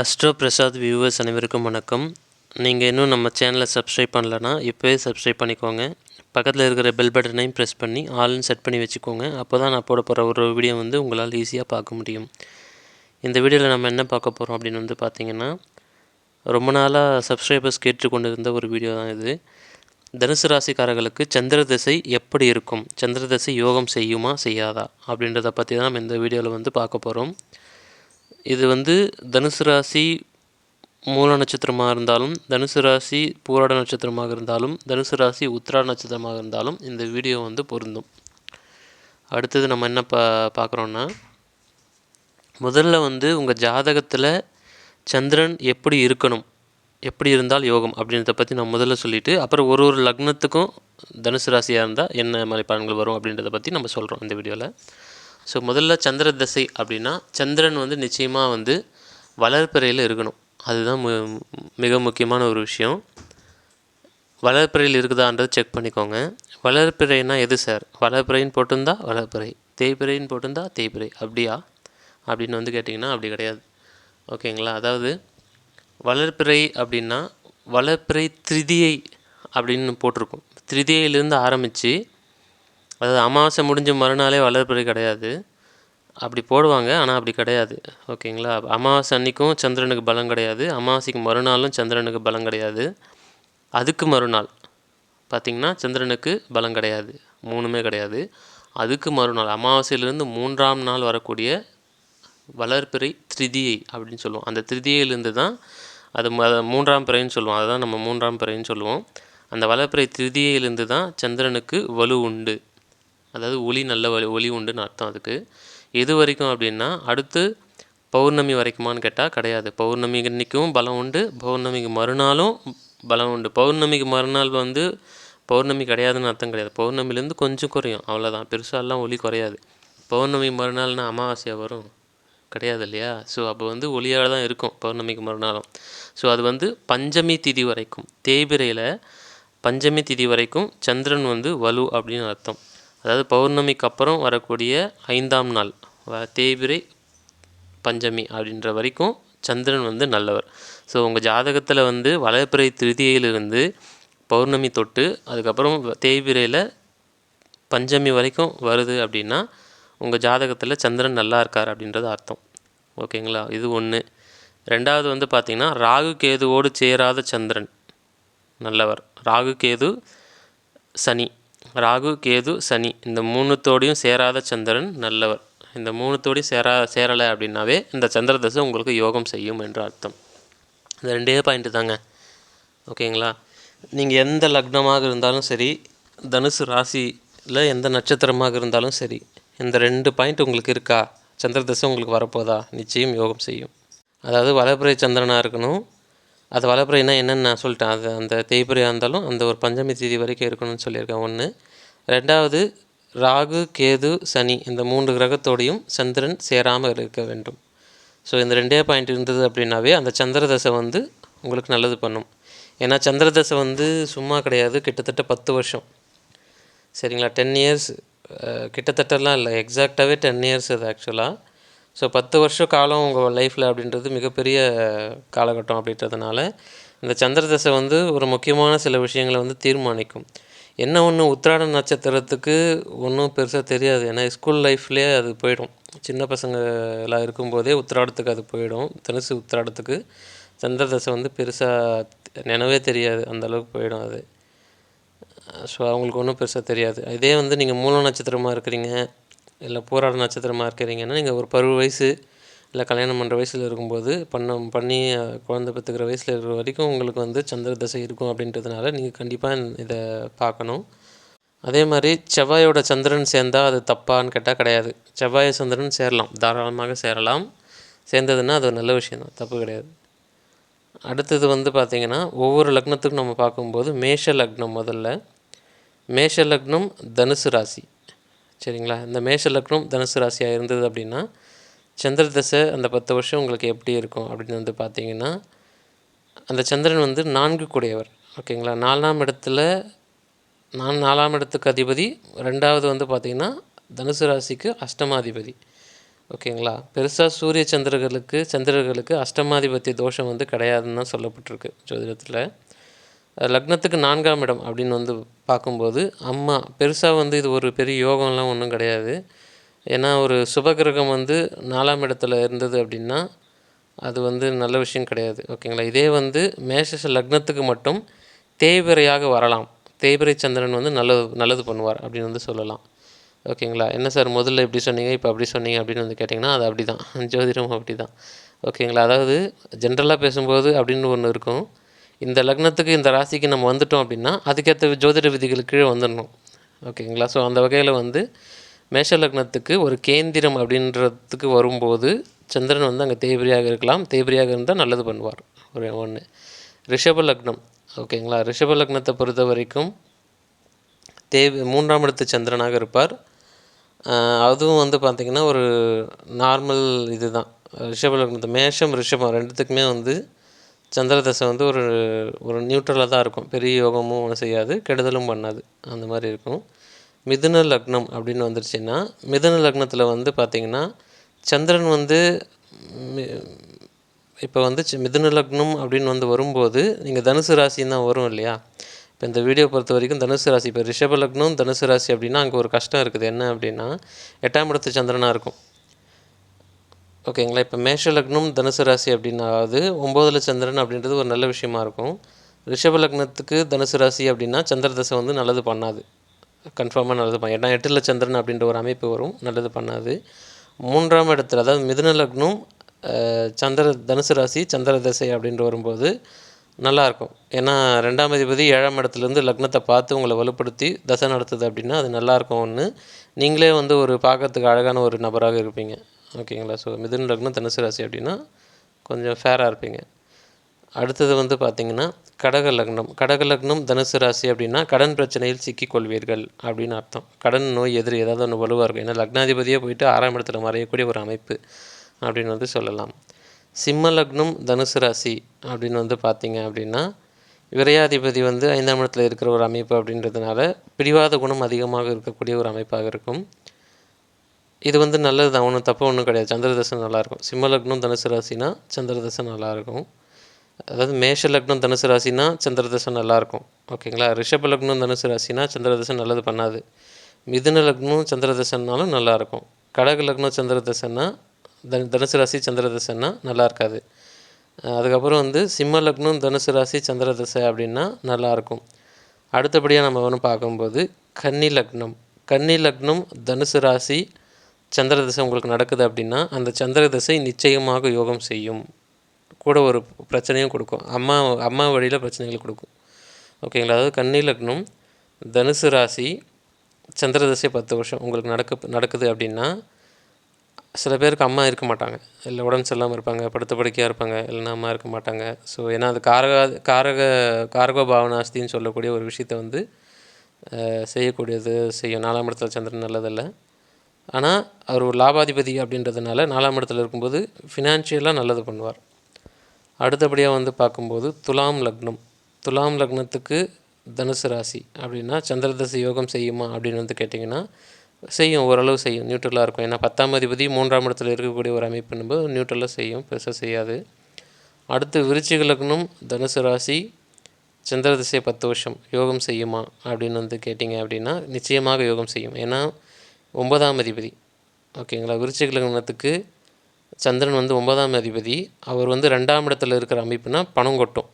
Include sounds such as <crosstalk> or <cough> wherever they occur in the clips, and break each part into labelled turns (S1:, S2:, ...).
S1: Astro Prasad viewers அனைவருக்கும் வணக்கம். நீங்கள் இன்னும் நம்ம சேனலை சப்ஸ்கிரைப் பண்ணலன்னா இப்போவே சப்ஸ்கிரைப் பண்ணிக்கோங்க. பக்கத்தில் இருக்கிற பெல் பட்டனையும் ப்ரெஸ் பண்ணி ஆல்னு செட் பண்ணி வச்சுக்கோங்க. அப்போ தான் நான் போட போகிற ஒரு வீடியோ வந்து உங்களால் ஈஸியாக பார்க்க முடியும். இந்த வீடியோவில் நம்ம என்ன பார்க்க போகிறோம் அப்படின்னு வந்து பார்த்தீங்கன்னா ரொம்ப நாளாக சப்ஸ்கிரைபர்ஸ் கேட்டுக்கொண்டு இருந்த ஒரு வீடியோ தான் இது. தனுசு ராசிக்காரர்களுக்கு சந்திர திசை எப்படி இருக்கும்? சந்திர திசை யோகம் செய்யுமா? செய்யாதா? அப்படின்றத பற்றி தான் நம்ம இந்த வீடியோவில் வந்து பார்க்க போகிறோம் இது வந்து தனுசு ராசி மூல நட்சத்திரமாக இருந்தாலும் தனுசு ராசி பூராட நட்சத்திரமாக இருந்தாலும் தனுசு ராசி உத்திராட நட்சத்திரமாக இருந்தாலும் இந்த வீடியோ வந்து பொருந்தும். அடுத்தது நம்ம என்ன பா பார்க்குறோன்னா முதல்ல வந்து உங்கள் ஜாதகத்தில் சந்திரன் எப்படி இருக்கணும் எப்படி இருந்தால் யோகம் அப்படின்றத பற்றி நான் முதல்ல சொல்லிவிட்டு அப்புறம் ஒரு ஒரு லக்னத்துக்கும் தனுசு ராசியாக இருந்தால் என்ன மாதிரி பலன்கள் வரும் அப்படின்றத பற்றி நம்ம சொல்கிறோம் இந்த வீடியோவில் ஸோ முதல்ல சந்திர தசை அப்படின்னா சந்திரன் வந்து நிச்சயமாக வந்து வளர்ப்பிறையில் இருக்கணும். அதுதான் மு மிக முக்கியமான ஒரு விஷயம். வளர்ப்பிறையில் இருக்குதான்றது செக் பண்ணிக்கோங்க. வளர்ப்பிறைனா எது சார் வளர்ப்பிறைன்னு போட்டிருந்தா வளர்ப்பிறை தேய்பிறைன்னு போட்டிருந்தா தேய்பிறை அப்படியா? அப்படின்னு வந்து கேட்டிங்கன்னா அப்படி கிடையாது. ஓகேங்களா? அதாவது வளர்ப்பிறை அப்படின்னா வளர்ப்பிறை திருதியை அப்படின்னு போட்டிருக்கும். திருதியிலேருந்து ஆரம்பித்து அதாவது அமாவாசை முடிஞ்ச மறுநாளே வளர்ப்பிறை கிடையாது. அப்படி போடுவாங்க ஆனால் அப்படி கிடையாது. ஓகேங்களா? அமாவாசை அன்றைக்கும் சந்திரனுக்கு பலம் கிடையாது. அமாவாசைக்கு மறுநாளும் சந்திரனுக்கு பலம் கிடையாது. அதுக்கு மறுநாள். பார்த்திங்கன்னா சந்திரனுக்கு பலம் கிடையாது. மூணுமே கிடையாது. அதுக்கு மறுநாள். அமாவாசையிலேருந்து மூன்றாம் நாள் வரக்கூடிய வளர்ப்பிறை திருதியை அப்படின்னு சொல்லுவோம். அந்த திருதியிலேருந்து தான் அது ம மூன்றாம் பிறைன்னு சொல்லுவோம். அதுதான் நம்ம மூன்றாம் பிறைன்னு சொல்லுவோம். அந்த வளர்ப்பிறை திருதியிலேருந்து தான் சந்திரனுக்கு வலு உண்டு. அதாவது ஒளி நல்ல வலி ஒளி உண்டுன்னு அர்த்தம் அதுக்கு. எது வரைக்கும் அப்படின்னா அடுத்து பௌர்ணமி வரைக்குமான்னு கேட்டால் கிடையாது. பௌர்ணமி அன்றைக்கும் பலம் உண்டு பௌர்ணமிக்கு மறுநாளும் பலம் உண்டு. பௌர்ணமிக்கு மறுநாள் வந்து பௌர்ணமி கிடையாதுன்னு அர்த்தம் கிடையாது. பௌர்ணமிலேருந்து கொஞ்சம் குறையும் அவ்வளோதான் பெருசாலாம் ஒளி குறையாது. பௌர்ணமி மறுநாள்னா அமாவாசையாக வரும் கிடையாது இல்லையா? ஸோ அப்போ வந்து ஒளியாக தான் இருக்கும் பௌர்ணமிக்கு மறுநாளும். ஸோ அது வந்து பஞ்சமி திதி வரைக்கும். தேய்பிரையில் பஞ்சமி திதி வரைக்கும் சந்திரன் வந்து வலு அப்படின்னு அர்த்தம். அதாவது பௌர்ணமிக்கு அப்புறம் வரக்கூடிய ஐந்தாம் நாள் தேய்பிரை பஞ்சமி அப்படின்ற வரைக்கும் சந்திரன் வந்து நல்லவர். ஸோ உங்கள் ஜாதகத்தில் வந்து வளர்ப்பிறை திருதியிலிருந்து பௌர்ணமி தொட்டு அதுக்கப்புறம் தேய்பிரையில் பஞ்சமி வரைக்கும் வருது அப்படின்னா உங்கள் ஜாதகத்தில் சந்திரன் நல்லா இருக்கார் அப்படின்றது அர்த்தம். ஓகேங்களா? இது ஒன்று ரெண்டாவது வந்து பார்த்திங்கன்னா ராகு கேதுவோடு சேராத சந்திரன் நல்லவர். ராகு கேது சனி. ராகு கேது சனி. இந்த மூணுத்தோடையும் சேராத சந்திரன் நல்லவர். இந்த மூணுத்தோடையும் சேரா சேரலை அப்படின்னாவே இந்த சந்திர தசை உங்களுக்கு யோகம் செய்யும் என்று அர்த்தம். இந்த ரெண்டே பாயிண்ட்டு தாங்க. ஓகேங்களா நீங்கள் எந்த லக்னமாக இருந்தாலும் சரி தனுசு ராசியில் எந்த நட்சத்திரமாக இருந்தாலும் சரி இந்த ரெண்டு பாயிண்ட் உங்களுக்கு இருக்கா? சந்திர தசை உங்களுக்கு வரப்போதா? நிச்சயம் யோகம் செய்யும். அதாவது வலப்புறை சந்திரனாக இருக்கணும் அது வளப்பிறைனா என்னென்னு நான் சொல்லிட்டேன். அது அந்த தேய்பிரையாக இருந்தாலும் அந்த ஒரு பஞ்சமி தேதி வரைக்கும் இருக்கணும்னு சொல்லியிருக்கேன். ஒன்று ரெண்டாவது ராகு கேது சனி இந்த மூன்று கிரகத்தோடையும் சந்திரன் சேராமல் இருக்க வேண்டும். ஸோ இந்த ரெண்டே பாயிண்ட் இருந்தது அப்படின்னாவே அந்த சந்திர தசை வந்து உங்களுக்கு நல்லது பண்ணும். ஏன்னா சந்திர தசை வந்து சும்மா கிடையாது. கிட்டத்தட்ட பத்து வருஷம். சரிங்களா? டென் இயர்ஸ் கிட்டத்தட்டலாம் இல்லை. எக்ஸாக்டாகவே டென் இயர்ஸ் அது ஆக்சுவலாக ஸோ பத்து வருஷ காலம் உங்கள் லைஃப்பில் அப்படின்றது மிகப்பெரிய காலகட்டம் அப்படின்றதுனால இந்த சந்திர தசை வந்து ஒரு முக்கியமான சில விஷயங்களை வந்து தீர்மானிக்கும். என்ன ஒன்று உத்திராட நட்சத்திரத்துக்கு ஒன்றும் பெருசாக தெரியாது. ஏன்னா ஸ்கூல் லைஃப்லேயே அது போயிடும். சின்ன பசங்க எல்லாம் இருக்கும்போதே உத்திராடத்துக்கு அது போயிடும். தனுசு உத்திராடத்துக்கு சந்திர தசை வந்து பெருசாக நினைவே தெரியாது. அந்தளவுக்கு போயிடும் அது. ஸோ அவங்களுக்கு ஒன்றும் பெருசாக தெரியாது. இதே வந்து நீங்கள் மூல நட்சத்திரமாக இருக்கிறீங்க. இல்லை போராட நட்சத்திரமாக இருக்கிறீங்கன்னா நீங்கள் ஒரு பருவ வயசு இல்லை கல்யாணம் பண்ணுற வயசில் இருக்கும்போது பண்ண பண்ணி குழந்தை பெற்றுக்கிற வயசில் இருக்கிற வரைக்கும் உங்களுக்கு வந்து சந்திர தசை இருக்கும் அப்படின்றதுனால நீங்கள் கண்டிப்பாக இதை பார்க்கணும். அதே மாதிரி செவ்வாயோட சந்திரன் சேர்ந்தால் அது தப்பான்னு கேட்டால் கிடையாது. செவ்வாய் சந்திரன் சேரலாம் தாராளமாக சேரலாம். சேர்ந்ததுன்னா அது ஒரு நல்ல விஷயம் தான் தப்பு கிடையாது. அடுத்தது வந்து பார்த்திங்கன்னா ஒவ்வொரு லக்னத்துக்கும் நம்ம பார்க்கும்போது மேஷ லக்னம் முதல்ல. மேஷ லக்னம் தனுசு ராசி. சரிங்களா? இந்த மேஷ லக்னம் தனுசு ராசியாக இருந்தது அப்படின்னா சந்திர தசை அந்த பத்து வருஷம் உங்களுக்கு எப்படி இருக்கும் அப்படின்னு வந்து பார்த்தீங்கன்னா அந்த சந்திரன் வந்து நான்கு கூடையவர். ஓகேங்களா? நாலாம் இடத்துல நான் நாலாம் இடத்துக்கு அதிபதி ரெண்டாவது வந்து பார்த்திங்கன்னா தனுசு ராசிக்கு அஷ்டமாதிபதி. ஓகேங்களா? பெருசாக சூரிய சந்திரர்களுக்கு சந்திரர்களுக்கு அஷ்டமாதிபத்திய தோஷம் வந்து கிடையாதுன்னு தான் சொல்லப்பட்டிருக்கு ஜோதிடத்தில். லக்னத்துக்கு நான்காம் இடம் அப்படின்னு வந்து பார்க்கும்போது அம்மா பெருசாக வந்து இது ஒரு பெரிய யோகம்லாம் ஒன்றும் கிடையாது. ஏன்னா ஒரு சுபகிரகம் வந்து நாலாம் இடத்துல இருந்தது அப்படின்னா அது வந்து நல்ல விஷயம் கிடையாது. ஓகேங்களா? இதே வந்து மேஷ லக்னத்துக்கு மட்டும் தேய்பிரையாக வரலாம். தேய்பிரை சந்திரன் வந்து நல்லது நல்லது பண்ணுவார் அப்படின்னு வந்து சொல்லலாம். ஓகேங்களா? என்ன சார் முதல்ல இப்படி சொன்னீங்க இப்போ அப்படி சொன்னீங்க அப்படின்னு வந்து கேட்டிங்கன்னா அது அப்படி தான் <laughs> ஜோதிடம் அப்படி தான் ஓகேங்களா? அதாவது ஜென்ரலாக பேசும்போது அப்படின்னு ஒன்று இருக்கும். இந்த லக்னத்துக்கு இந்த ராசிக்கு நம்ம வந்துட்டோம் அப்படின்னா அதுக்கேற்ற ஜோதிட விதிகளுக்கு கீழே வந்துடணும். ஓகேங்களா? ஸோ அந்த வகையில் வந்து மேஷ லக்னத்துக்கு ஒரு கேந்திரம் அப்படின்றதுக்கு வரும்போது சந்திரன் வந்து அங்கே தேய்பிரியாக இருக்கலாம். தேய்பிரியாக இருந்தால் நல்லது பண்ணுவார். ஒரு ஒன்று ரிஷப லக்னம். ஓகேங்களா? ரிஷப லக்னத்தை பொறுத்த வரைக்கும் தேவ் மூன்றாம் இடத்து சந்திரனாக இருப்பார். அதுவும் வந்து பார்த்திங்கன்னா ஒரு நார்மல் இது தான் ரிஷப லக்னத்தை மேஷம் ரிஷபம் ரெண்டுத்துக்குமே வந்து சந்திர தசை வந்து ஒரு ஒரு நியூட்ரலாக தான் இருக்கும். பெரிய யோகமும் ஒன்றும் செய்யாது கெடுதலும் பண்ணாது. அந்த மாதிரி இருக்கும். மிதுன லக்னம் அப்படின்னு வந்துருச்சுன்னா மிதுன லக்னத்தில் வந்து பார்த்திங்கன்னா சந்திரன் வந்து இப்போ வந்து மிதுன லக்னம் அப்படின்னு வந்து வரும்போது நீங்கள் தனுசு ராசின்னு தான் வரும் இல்லையா? இப்போ இந்த வீடியோ பொறுத்த வரைக்கும் தனுசு ராசி இப்போ ரிஷப லக்னம் தனுசு ராசி அப்படின்னா அங்கே ஒரு கஷ்டம் இருக்குது. என்ன அப்படின்னா எட்டாம் இடத்து சந்திரனாக இருக்கும். ஓகேங்களா இப்போ மேஷ லக்னம் தனுசு ராசி அப்படின்னாவது ஒம்போதுல சந்திரன் அப்படின்றது ஒரு நல்ல விஷயமா இருக்கும். ரிஷப லக்னத்துக்கு தனுசு ராசி அப்படின்னா சந்திர தசை வந்து நல்லது பண்ணாது. கன்ஃபார்மாக நல்லது பண்ண ஏன்னா எட்டில் சந்திரன் அப்படின்ற ஒரு அமைப்பு வரும் நல்லது பண்ணாது. மூன்றாம் இடத்துல அதாவது மிதுன லக்னம் சந்திர தனுசு ராசி சந்திர தசை அப்படின்ற வரும்போது நல்லாயிருக்கும் ஏன்னா ரெண்டாம் அதிபதி ஏழாம் இடத்துலேருந்து லக்னத்தை பார்த்து உங்களை வலுப்படுத்தி தசை நடத்துது அப்படின்னா அது நல்லாயிருக்கும் ஒன்று நீங்களே வந்து ஒரு பார்க்கறதுக்கு அழகான ஒரு நபராக இருப்பீங்க. ஓகேங்களா? ஸோ மிதுன லக்னம் தனுசு ராசி அப்படின்னா கொஞ்சம் ஃபேராக இருப்பீங்க. அடுத்தது வந்து பார்த்தீங்கன்னா கடக லக்னம். கடக லக்னம் தனுசு ராசி அப்படின்னா கடன் பிரச்சனையில் சிக்கிக்கொள்வீர்கள் அப்படின்னு அர்த்தம். கடன் நோய் எதிரி ஏதாவது ஒன்று வலுவாக இருக்கும். ஏன்னா லக்னாதிபதியே போயிட்டு ஆறாம் இடத்துல மறையக்கூடிய ஒரு அமைப்பு அப்படின்னு வந்து சொல்லலாம். சிம்ம லக்னம் தனுசு ராசி அப்படின்னு வந்து பார்த்தீங்க அப்படின்னா விரையாதிபதி வந்து ஐந்தாம் இடத்துல இருக்கிற ஒரு அமைப்பு அப்படின்றதுனால பிடிவாத குணம் அதிகமாக இருக்கக்கூடிய ஒரு அமைப்பாக இருக்கும். இது வந்து நல்லது தான் ஒன்றும் தப்பு ஒன்றும் கிடையாது. சந்திரதசை நல்லாயிருக்கும். சிம்ம லக்னம் தனுசு ராசினா சந்திரதசை நல்லாயிருக்கும். அதாவது மேஷ லக்னம் தனுசு ராசினா சந்திரதசை நல்லாயிருக்கும். ஓகேங்களா? ரிஷப லக்னம் தனுசு ராசினா சந்திரதசை நல்லது பண்ணாது. மிதுன லக்னம் சந்திரதசன்னாலும் நல்லாயிருக்கும். கடக லக்னம் சந்திரதசன்னா தன் தனுசு ராசி சந்திரதசைனா நல்லா இருக்காது அதுக்கப்புறம் வந்து சிம்ம லக்னம் தனுசு ராசி சந்திரதசை அப்படின்னா நல்லாயிருக்கும். அடுத்தபடியாக நம்ம ஒன்று பார்க்கும்போது கன்னி லக்னம். கன்னி லக்னம் தனுசு ராசி சந்திர தசை உங்களுக்கு நடக்குது அப்படின்னா அந்த சந்திர தசை நிச்சயமாக யோகம் செய்யும். கூட ஒரு பிரச்சனையும் கொடுக்கும். அம்மா அம்மா வழியில் பிரச்சனைகள் கொடுக்கும். ஓகேங்களா அதாவது கன்னி லக்னம் தனுசு ராசி சந்திர தசை பத்து வருஷம் உங்களுக்கு நடக்க நடக்குது அப்படின்னா சில பேருக்கு அம்மா இருக்க மாட்டாங்க. இல்லை உடம்பு சரியில்லாமல் இருப்பாங்க படுத்த படுக்கையாக இருப்பாங்க இல்லைன்னா அம்மா இருக்க மாட்டாங்க. ஸோ ஏன்னா அது காரக காரக காரக பாவனாஸ்தின்னு சொல்லக்கூடிய ஒரு விஷயத்தை வந்து செய்யக்கூடியது செய்யும். நாலாம் இடத்துல சந்திரன் நல்லதில்லை. ஆனால் அவர் ஒரு லாபாதிபதி அப்படின்றதுனால நாலாம் இடத்துல இருக்கும்போது ஃபினான்ஷியலாக நல்லது பண்ணுவார். அடுத்தபடியாக வந்து பார்க்கும்போது துலாம் லக்னம். துலாம் லக்னத்துக்கு தனுசு ராசி அப்படின்னா சந்திரதசை யோகம் செய்யுமா அப்படின்னு வந்து கேட்டிங்கன்னா செய்யும் ஓரளவு செய்யும். நியூட்ரலாக இருக்கும். ஏன்னா பத்தாம் அதிபதி மூன்றாம் இடத்துல இருக்கக்கூடிய ஒரு அமைப்புன்னும்போது நியூட்ரலாக செய்யும் பெருசாக செய்யாது. அடுத்து விருச்சிக லக்னம் தனுசு ராசி சந்திரதிசை பத்து வருஷம் யோகம் செய்யுமா அப்படின்னு வந்து கேட்டிங்க அப்படின்னா நிச்சயமாக யோகம் செய்யும். ஏன்னா ஒன்பதாம் அதிபதி. ஓகேங்களா? விருச்சிக லக்னத்துக்கு சந்திரன் வந்து ஒன்பதாம் அதிபதி. அவர் வந்து ரெண்டாம் இடத்துல இருக்கிற அமைப்புனா பணம் கொட்டும்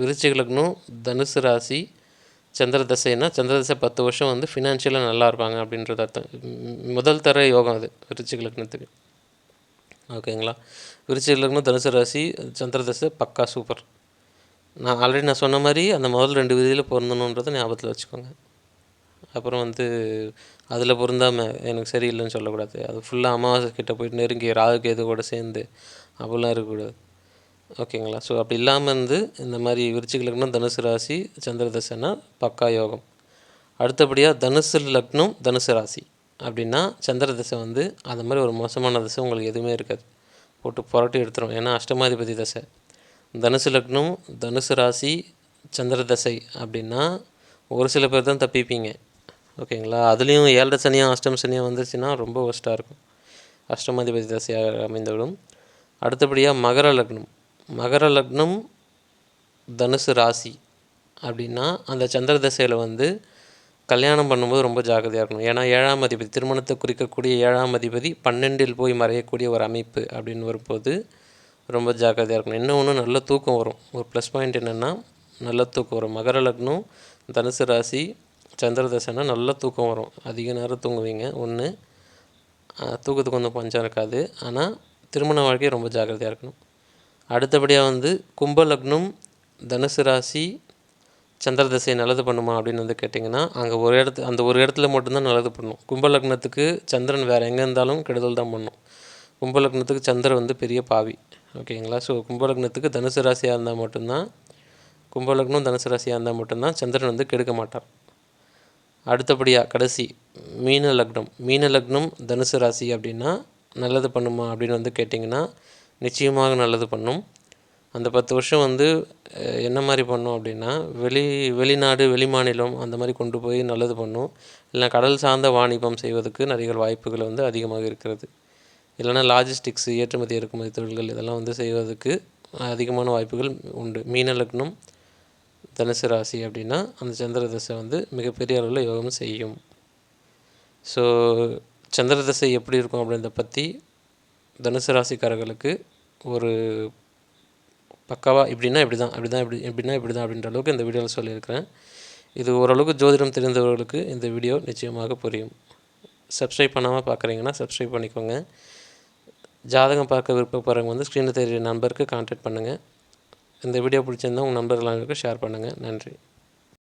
S1: விருச்சிக லக்னம் தனுசு ராசி சந்திர தசைனா சந்திர தசை பத்து வருஷம் வந்து ஃபினான்ஷியலாக நல்லா இருப்பாங்க அப்படின்றது அர்த்தம். முதல் தர யோகம் அது விருச்சிக லக்னத்துக்கு. ஓகேங்களா? விருச்சிக லக்னம் தனுசு ராசி சந்திர தசை பக்கா சூப்பர். நான் ஆல்ரெடி நான் சொன்ன மாதிரி அந்த முதல் ரெண்டு விதியில் பொருந்தணுன்றதை ஞாபகத்தில் வச்சுக்கோங்க. அப்புறம் வந்து அதில் பொருந்தாமல் எனக்கு சரியில்லைன்னு சொல்லக்கூடாது. அது ஃபுல்லாக அமாவாசை கிட்டே போய்ட்டு நெருங்கி ராகு கேது கூட சேர்ந்து அப்படிலாம் இருக்கக்கூடாது. ஓகேங்களா ஸோ அப்படி இல்லாமல் இருந்து இந்த மாதிரி விருச்சிக லக்னம் தனுசு ராசி சந்திர தசைனா பக்கா யோகம். அடுத்தபடியாக தனுசு லக்னம் தனுசு ராசி அப்படின்னா சந்திர தசை வந்து அந்த மாதிரி ஒரு மோசமான தசை உங்களுக்கு எதுவுமே இருக்காது. போட்டு புரட்டி எடுத்துரும். ஏன்னா அஷ்டமாதிபதி தசை. தனுசு லக்னம் தனுசு ராசி சந்திர தசை அப்படின்னா ஒரு சில பேர் தான் தப்பிப்பீங்க. ஓகேங்களா? அதுலேயும் ஏழரை சனியாக அஷ்டம் சனியாக வந்துருச்சுன்னா ரொம்ப ஒஸ்ட்டாக இருக்கும். அஷ்டமாதிபதி தசையாக அமைந்துவிடும். அடுத்தபடியாக மகர லக்னம். மகர லக்னம் தனுசு ராசி அப்படின்னா அந்த சந்திர தசையில் வந்து கல்யாணம் பண்ணும்போது ரொம்ப ஜாக்கிரதையாக இருக்கணும். ஏன்னா ஏழாம் அதிபதி திருமணத்தை குறிக்கக்கூடிய ஏழாம் அதிபதி பன்னெண்டில் போய் மறையக்கூடிய ஒரு அமைப்பு அப்படின்னு வரும்போது ரொம்ப ஜாக்கிரதையாக இருக்கணும். இன்னொன்று நல்ல தூக்கம் வரும். ஒரு ப்ளஸ் பாயிண்ட் என்னென்னா நல்ல தூக்கம் வரும். மகர லக்னம் தனுசு ராசி சந்திர தசைனா நல்ல தூக்கம் வரும். அதிக நேரம் தூங்குவீங்க. ஒன்று தூக்கத்துக்கு ஒன்றும் பஞ்சம் இருக்காது. ஆனால் திருமண வாழ்க்கை ரொம்ப ஜாக்கிரதையாக இருக்கணும். அடுத்தபடியாக வந்து கும்ப லக்னம் தனுசு ராசி சந்திர தசை நல்லது பண்ணுமா அப்படின்னு வந்து கேட்டிங்கன்னா அங்கே ஒரு இடத்து அந்த ஒரு இடத்துல மட்டும்தான் நல்லது பண்ணும். கும்ப லக்னத்துக்கு சந்திரன் வேறு எங்கே இருந்தாலும் கெடுதல் தான் பண்ணும். கும்ப லக்னத்துக்கு சந்திரன் வந்து பெரிய பாவி. ஓகேங்களா? ஸோ கும்ப லக்னத்துக்கு தனுசு ராசியாக இருந்தால் மட்டும்தான் கும்ப லக்னம் தனுசு ராசியாக இருந்தால் மட்டும்தான் சந்திரன் வந்து கெடுக்க மாட்டார் அடுத்தபடியாக கடைசி மீன லக்னம். மீன லக்னம் தனுசு ராசி அப்படின்னா நல்லது பண்ணுமா அப்படின்னு வந்து கேட்டிங்கன்னா நிச்சயமாக நல்லது பண்ணும். அந்த பத்து வருஷம் வந்து என்ன மாதிரி பண்ணும் அப்படின்னா வெளி வெளிநாடு வெளிமாநிலம் அந்த மாதிரி கொண்டு போய் நல்லது பண்ணும். இல்லை கடல் சார்ந்த வாணிபம் செய்வதற்கு நிறைய வாய்ப்புகள் வந்து அதிகமாக இருக்கிறது. இல்லைன்னா லாஜிஸ்டிக்ஸ் ஏற்றுமதி இறக்குமதி தொழில்கள் இதெல்லாம் வந்து செய்வதற்கு அதிகமான வாய்ப்புகள் உண்டு. மீன லக்னம் தனுசு ராசி அப்படின்னா அந்த சந்திர தசை வந்து மிகப்பெரிய அளவில் யோகம் செய்யும். ஸோ சந்திர தசை எப்படி இருக்கும் அப்படின்றத பற்றி தனுசு ராசிக்காரர்களுக்கு ஒரு பக்காவாக இப்படின்னா இப்படி தான் இப்படி தான் இப்படி இப்படின்னா இப்படி தான் அப்படின்ற அளவுக்கு இந்த வீடியோவில் சொல்லியிருக்கிறேன். இது ஓரளவுக்கு ஜோதிடம் தெரிந்தவர்களுக்கு இந்த வீடியோ நிச்சயமாக புரியும். சப்ஸ்கிரைப் பண்ணாமல் பார்க்குறீங்கன்னா சப்ஸ்கிரைப் பண்ணிக்கோங்க. ஜாதகம் பார்க்க விருப்பப்படுறவங்க வந்து ஸ்க்ரீனில் தெரியுற நம்பருக்கு கான்டாக்ட் பண்ணுங்கள் இந்த வீடியோ பிடிச்சிருந்தா உங்கள் நண்பர்களுக்கு ஷேர் பண்ணுங்கள் நன்றி.